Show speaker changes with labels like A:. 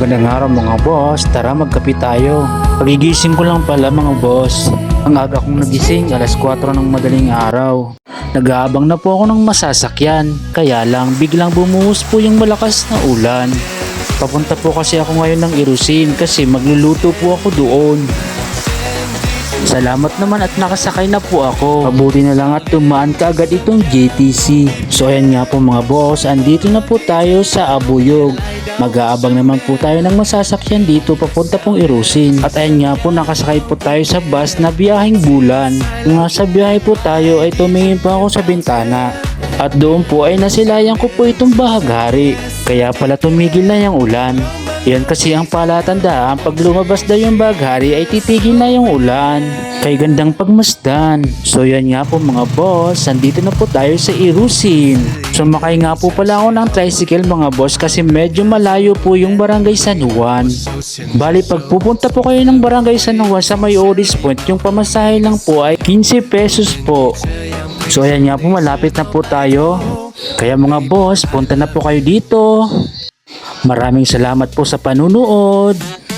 A: Magandang araw mga boss, tara magkape tayo. Pagigising ko lang pala mga boss. Ang aga kong nagising, alas 4 ng madaling araw. Nag-aabang na po ako ng masasakyan, kaya lang biglang bumuhos po yung malakas na ulan. Papunta po kasi ako ngayon ng Irusin kasi magluluto po ako doon. Salamat naman at nakasakay na po ako. Mabuti na lang at tumaan kaagad itong JTC. So ayan nga po mga boss, andito na po tayo sa Abuyog. Mag-aabang naman po tayo ng masasakyan dito papunta pong Irusin. At ayan nga po nakasakay po tayo sa bus na biyaheng bulan. Nga sa biyahe po tayo ay tumingin pa ako sa bintana. At doon po ay nasilayan ko po itong bahaghari. Kaya pala tumigil na yung ulan. Yan kasi ang palatandaan pag lumabas daw yung baghari ay titigil na yung ulan. Kay gandang pagmasdan. So yan nga po mga boss, nandito na po tayo sa Irusin. Sumakay nga po pala ako ng tricycle mga boss kasi medyo malayo po yung barangay San Juan. Bali pag pupunta po kayo ng barangay San Juan sa may Oris Point, yung pamasahe lang po ay 15 pesos po. So ayan nga po malapit na po tayo. Kaya mga boss, punta na po kayo dito. Maraming salamat po sa panunood.